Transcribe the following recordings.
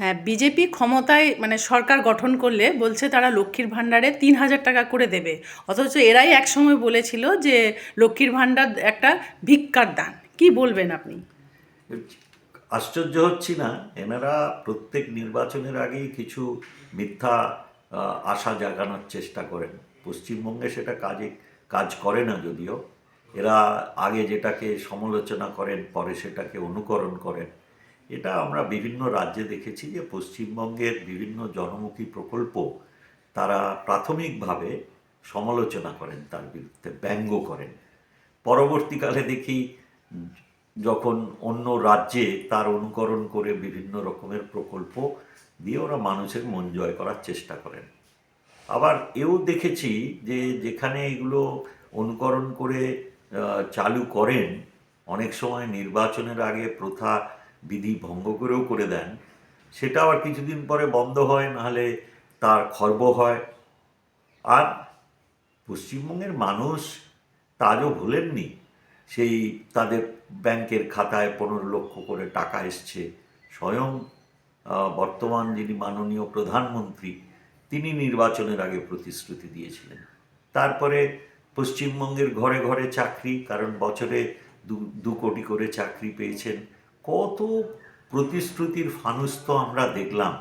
হ্যাঁ বিজেপি ক্ষমতায় মানে সরকার গঠন করলে বলছে তারা লক্ষ্মীর ভাণ্ডারে তিন হাজার টাকা করে দেবে। অথচ এরাই একসময় বলেছিল যে লক্ষ্মীর ভাণ্ডার একটা ভিক্ষার দান। কি বলবেন আপনি? আশ্চর্য হচ্ছি না, এনারা প্রত্যেক নির্বাচনের আগেই কিছু মিথ্যা আশা জাগানোর চেষ্টা করেন। পশ্চিমবঙ্গে সেটা কাজে, কাজ করে না যদিও। এরা আগে যেটাকে সমালোচনা করেন, পরে সেটাকে অনুকরণ করেন। এটা আমরা বিভিন্ন রাজ্যে দেখেছি যে পশ্চিমবঙ্গের বিভিন্ন জনমুখী প্রকল্প তারা প্রাথমিকভাবে সমালোচনা করেন তার বিরুদ্ধে, ব্যঙ্গ করেন। পরবর্তীকালে দেখি যখন অন্য রাজ্যে তার অনুকরণ করে বিভিন্ন রকমের প্রকল্প দিয়ে ওরা মানুষের মন জয় করার চেষ্টা করেন। আবার এও দেখেছি যে যেখানে এগুলো অনুকরণ করে চালু করেন, অনেক সময় নির্বাচনের আগে প্রথা বিধি ভঙ্গ করেও করে দেন। সেটা আবার কিছুদিন পরে বন্ধ হয়, নাহলে তার খর্ব হয়। আর পশ্চিমবঙ্গের মানুষ তাজও ভুলেননি। সেই তাদের ব্যাংকের খাতায় পনেরো লক্ষ করে টাকা এসছে। স্বয়ং বর্তমান যিনি মাননীয় প্রধানমন্ত্রী, তিনি নির্বাচনের আগে প্রতিশ্রুতি দিয়েছিলেন। তারপরে পশ্চিমবঙ্গের ঘরে ঘরে চাকরি, কারণ বছরে দু কোটি করে চাকরি পেয়েছেন। কত প্রতিশ্রুতির ফানুস তো আমরা দেখলাম।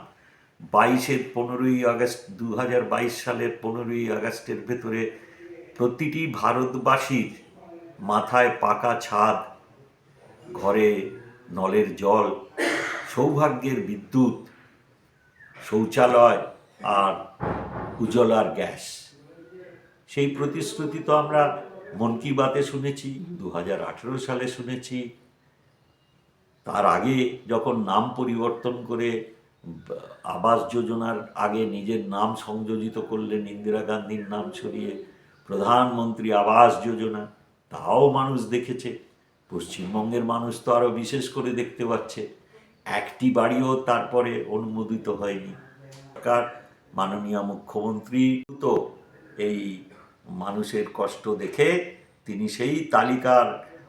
বাইশের পনেরোই আগস্ট দু হাজার বাইশ সালের পনেরোই আগস্টের ভেতরে প্রতিটি ভারতবাসীর মাথায় পাকা ছাদ, ঘরে নলের জল, সৌভাগ্যের বিদ্যুৎ, শৌচালয় আর উজ্জ্বলার গ্যাস। সেই প্রতিশ্রুতি তো আমরা মন কি বাতে শুনেছি দু হাজার আঠেরো সালে শুনেছি। তার আগে যখন নাম পরিবর্তন করে, আবাস যোজনার আগে নিজের নাম সংযোজিত করলেন ইন্দিরা গান্ধীর নাম ছড়িয়ে, প্রধানমন্ত্রী আবাস যোজনা, তাও মানুষ দেখেছে। পশ্চিমবঙ্গের মানুষ তো আরও বিশেষ করে দেখতে পাচ্ছে। একটি বাড়িও তারপরে অনুমোদিত হয়নি। সরকার, মাননীয় মুখ্যমন্ত্রী তো এই মানুষের কষ্ট দেখে, তিনি সেই তালিকার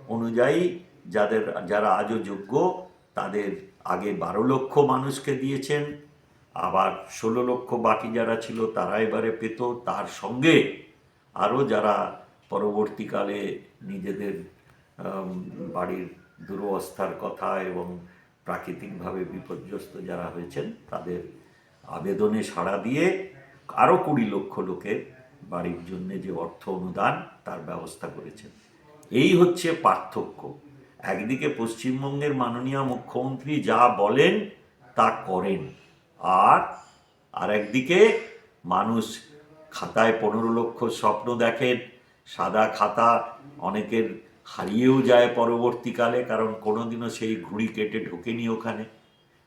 অনুযায়ী যাদের, যারা আজও যোগ্য, তাদের আগে বারো লক্ষ মানুষকে দিয়েছেন, আবার ষোলো লক্ষ বাকি যারা ছিল তারা এবারে পেত। তার সঙ্গে আরও যারা পরবর্তীকালে নিজেদের বাড়ির দুরবস্থার কথা এবং প্রাকৃতিকভাবে বিপর্যস্ত যারা হয়েছেন, তাদের আবেদনে সাড়া দিয়ে আরও কুড়ি লক্ষ লোকের বাড়ির জন্যে যে অর্থ অনুদান, তার ব্যবস্থা করেছেন। এই হচ্ছে পার্থক্য। একদিকে পশ্চিমবঙ্গের মাননীয় মুখ্যমন্ত্রী যা বলেন তা করেন, আর আর একদিকে মানুষ খাতায় পনেরো লক্ষ স্বপ্ন দেখেন, সাদা খাতা অনেকের হারিয়েও যায় পরবর্তীকালে, কারণ কোনোদিনও সেই ঘুড়ি কেটে ঢোকেনি ওখানে।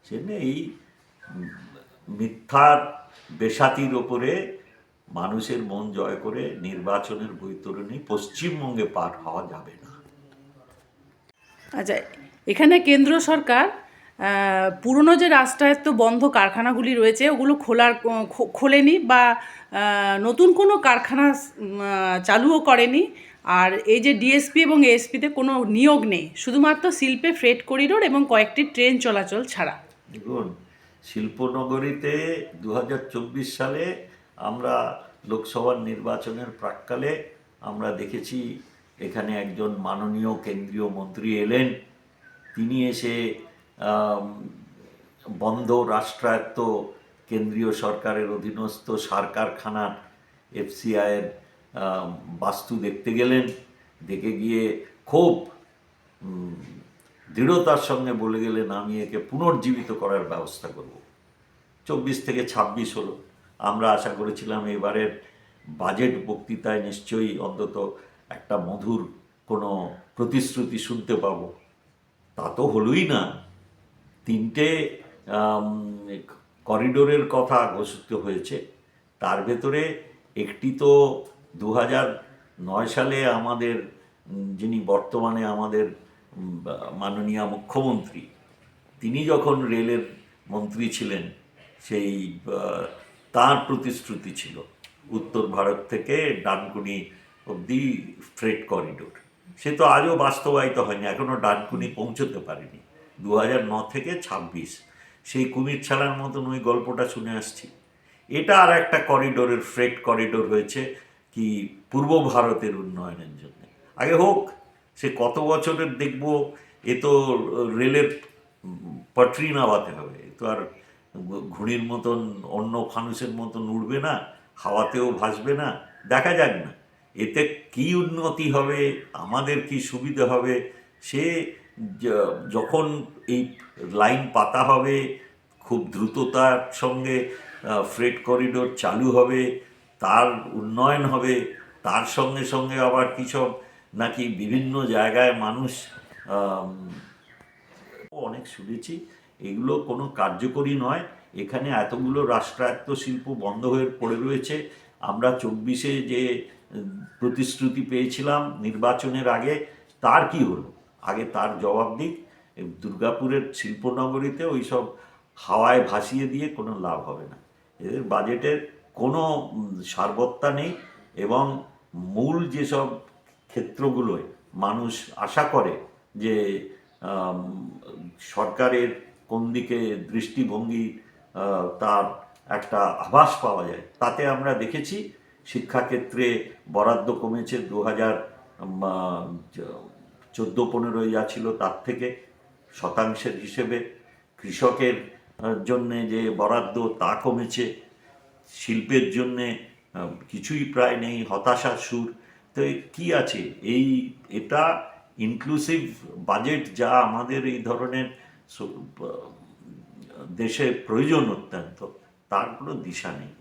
সেজন্য এই মিথ্যার বেসাতির ওপরে মানুষের মন জয় করে নির্বাচনের বৈতরণী পশ্চিমবঙ্গে পার হওয়া যাবে না। আচ্ছা এখানে কেন্দ্র সরকার পুরনো যে রাষ্ট্রায়ত্ত বন্ধ কারখানাগুলি রয়েছে, ওগুলো খোলার খোলেনি বা নতুন কোনো কারখানা চালুও করেনি। আর এই যে ডিএসপি এবং এএসপিতে কোনো নিয়োগ নেই, শুধুমাত্র শিল্পে ফ্রেট করিডোর এবং কয়েকটি ট্রেন চলাচল ছাড়া। দেখুন, শিল্পনগরীতে দু হাজার চব্বিশ সালে আমরা লোকসভার নির্বাচনের প্রাককালে আমরা দেখেছি এখানে একজন মাননীয় কেন্দ্রীয় মন্ত্রী এলেন। তিনি এসে বন্ধ রাষ্ট্রায়ত্ত কেন্দ্রীয় সরকারের অধীনস্থ সার কারখানা এফসিআইয়ের বাস্তু দেখতে গেলেন। দেখে গিয়ে খুব দৃঢ়তার সঙ্গে বলে গেলেন, আমি একে পুনর্জীবিত করার ব্যবস্থা করব। চব্বিশ থেকে ছাব্বিশ হলো। আমরা আশা করেছিলাম এবারের বাজেট বক্তৃতায় নিশ্চয়ই অন্তত একটা মধুর কোনো প্রতিশ্রুতি শুনতে পাবো। তা তো হলোই না। তিনটে করিডোরের কথা ঘোষিত হয়েছে। তার ভেতরে একটি তো দু নয় সালে আমাদের যিনি বর্তমানে আমাদের মাননীয় মুখ্যমন্ত্রী, তিনি যখন রেলের মন্ত্রী ছিলেন, সেই তার প্রতিশ্রুতি ছিল। উত্তর ভারত থেকে ডানকুনি অবধি ফ্রেট করিডোর সে তো আজও বাস্তবায়িত হয়নি, এখনও ডানকুনি পৌঁছতে পারেনি। দু হাজার ন থেকে ছাব্বিশ, সেই কুমির ছাড়ার মতন ওই গল্পটা শুনে আসছি। এটা আর একটা করিডোরের ফ্রেট করিডোর হয়েছে কি পূর্ব ভারতের উন্নয়নের জন্য। আগে হোক, সে কত বছরের দেখব, এ তো রেলের পটরি নামাতে হবে, এ তো আর ঘুড়ির মতন, অন্য ফানুসের মতন উড়বে না, হাওয়াতেও ভাসবে না, দেখা যাক না। এতে কি উন্নতি হবে, আমাদের কি সুবিধা হবে? সে যখন এই লাইন পাতা হবে, খুব দ্রুততার সঙ্গে ফ্রেট করিডোর চালু হবে, তার উন্নয়ন হবে, তার সঙ্গে সঙ্গে আবার কিসব নাকি বিভিন্ন জায়গায় মানুষ অনেক শুনেছি, এগুলো কোনো কার্যকরী নয়। এখানে এতগুলো রাষ্ট্রায়ত্ত শিল্প বন্ধ হয়ে পড়ে রয়েছে আমরা চব্বিশে যে প্রতিশ্রুতি পেয়েছিলাম নির্বাচনের আগে, তার কি হলো? আগে তার জবাব দিক। দুর্গাপুরের শিল্পনগরীতে ওই সব হাওয়ায় ভাসিয়ে দিয়ে কোনো লাভ হবে না। এদের বাজেটের কোনো সারবত্তা নেই এবং মূল যেসব ক্ষেত্রগুলোয় মানুষ আশা করে যে সরকারের কোন দিকে দৃষ্টিভঙ্গি তার একটা আভাস পাওয়া যায়। তাতে আমরা দেখেছি শিক্ষাক্ষেত্রে বরাদ্দ কমেছে দু হাজার চোদ্দ পনেরোয় যা ছিল তার থেকে। শতাংশের হিসেবে কৃষকের জন্যে যে বরাদ্দ তা কমেছে। শিল্পের জন্যে কিছুই প্রায় নেই হতাশার সুর। তো কি আছে? এই, এটা ইনক্লুসিভ বাজেট যা আমাদের এই ধরনের দেশে প্রয়োজন অত্যন্ত। তার কোনো দিশা নেই।